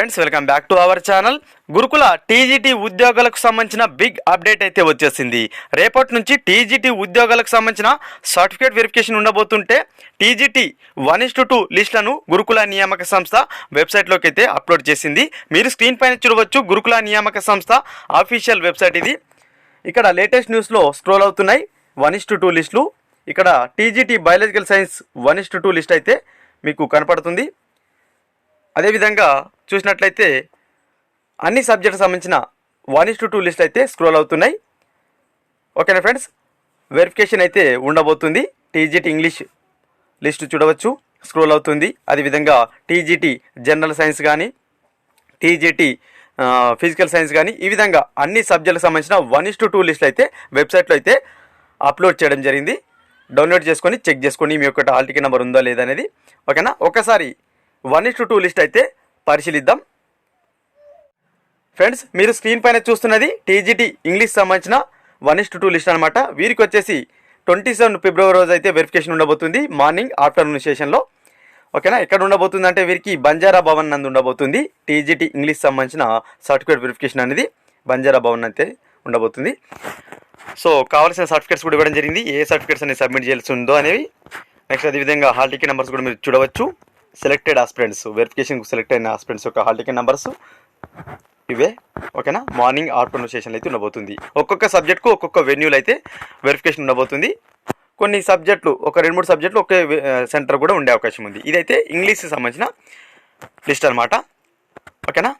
Friends welcome back to our channel. గురుకుల TGT ఉద్యోగాలకు సంబంధించిన బిగ్ అప్డేట్ అయితే వచ్చేసింది. రేపటి నుంచి టీజీటీ ఉద్యోగాలకు సంబంధించిన certificate verification ఉండబోతుంటే TGT one is to two లిస్టులను గురుకుల నియామక సంస్థ వెబ్సైట్లోకి అయితే అప్లోడ్ చేసింది. మీరు స్క్రీన్ పైన చూడవచ్చు గురుకుల నియామక సంస్థ అఫీషియల్ వెబ్సైట్ ఇది. ఇక్కడ లేటెస్ట్ న్యూస్లో స్క్రోల్ అవుతున్నాయి. వన్ ఇస్ టు టూ లిస్టులు. ఇక్కడ TGT biological science one is to two list అయితే మీకు కనపడుతుంది. అదేవిధంగా చూసినట్లయితే అన్ని సబ్జెక్టు సంబంధించిన one is to two list అయితే స్క్రోల్ అవుతున్నాయి. ఓకేనా ఫ్రెండ్స్? వెరిఫికేషన్ అయితే ఉండబోతుంది. టీజీటీ ఇంగ్లీష్ లిస్ట్ చూడవచ్చు. స్క్రోల్ అవుతుంది. అదేవిధంగా టీజీటీ జనరల్ సైన్స్ కానీ టీజీటీ ఫిజికల్ సైన్స్ కానీ ఈ విధంగా అన్ని సబ్జెక్టులకు సంబంధించిన one is to two list అయితే వెబ్సైట్లో అయితే అప్లోడ్ చేయడం జరిగింది. డౌన్లోడ్ చేసుకొని చెక్ చేసుకొని మీ యొక్క హాల్ టికెట్ నెంబర్ ఉందా లేదా అనేది. ఓకేనా? ఒకసారి one is to two list అయితే పరిశీలిద్దాం. ఫ్రెండ్స్ మీరు స్క్రీన్ పైన చూస్తున్నది టీజీటీ ఇంగ్లీష్ సంబంధించిన one is to two list అనమాట వీరికి వచ్చేసి ట్వంటీ సెవెన్ ఫిబ్రవరి రోజు అయితే వెరిఫికేషన్ ఉండబోతుంది మార్నింగ్ ఆఫ్టర్నూన్ సెషన్లో ఓకేనా? ఎక్కడ ఉండబోతుంది అంటే వీరికి బంజారా భవన్ నందు ఉండబోతుంది టీజీటీ ఇంగ్లీష్ సంబంధించిన సర్టిఫికేట్ వెరిఫికేషన్ అనేది బంజారా భవన్ అయితే ఉండబోతుంది. సో కావాల్సిన సర్టిఫికేట్స్ కూడా ఇవ్వడం జరిగింది. ఏ సర్టిఫికేట్స్ అనేది సబ్మిట్ చేయాల్సి ఉందో అనేవి నెక్స్ట్ అదేవిధంగా హాల్ టికెట్ నెంబర్స్ కూడా మీరు చూడవచ్చు. సెలెక్టెడ్ ఆస్పిరెంట్స్ వెరిఫికేషన్కి సెలెక్ట్ అయిన ఆస్పిరెంట్స్ యొక్క హాల్ టికెట్ నెంబర్స్ ఇవే. ఓకేనా మార్నింగ్ ఆఫ్టర్నూన్ సెషన్లు అయితే ఉండబోతుంది. ఒక్కొక్క సబ్జెక్ట్కు ఒక్కొక్క వెన్యూలు అయితే వెరిఫికేషన్ ఉండబోతుంది. కొన్ని సబ్జెక్టులు ఒక రెండు మూడు సబ్జెక్టులు ఒకే సెంటర్ కూడా ఉండే అవకాశం ఉంది. ఇదైతే ఇంగ్లీష్కి సంబంధించిన లిస్ట్ అనమాట ఓకేనా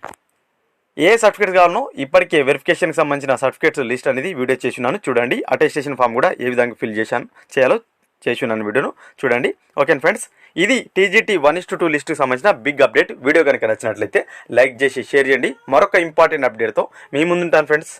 ఏ సర్టిఫికేట్స్ కావాలనో ఇప్పటికే వెరిఫికేషన్కి సంబంధించిన సర్టిఫికేట్స్ లిస్ట్ అనేది వీడియో చేసినాను చూడండి. అటెస్టేషన్ ఫామ్ కూడా ఏ విధంగా ఫిల్ చేశాను చేయాలో చేసినాను వీడియోను. చూడండి. ఓకే ఫ్రెండ్స్ ఇది TGT one is to two లిస్ట్కి సంబంధించిన బిగ్ అప్డేట్. వీడియో కనుక నచ్చినట్లయితే లైక్ చేసి షేర్ చేయండి. మరొక ఇంపార్టెంట్ అప్డేట్తో మీ ముందుంటాను ఫ్రెండ్స్.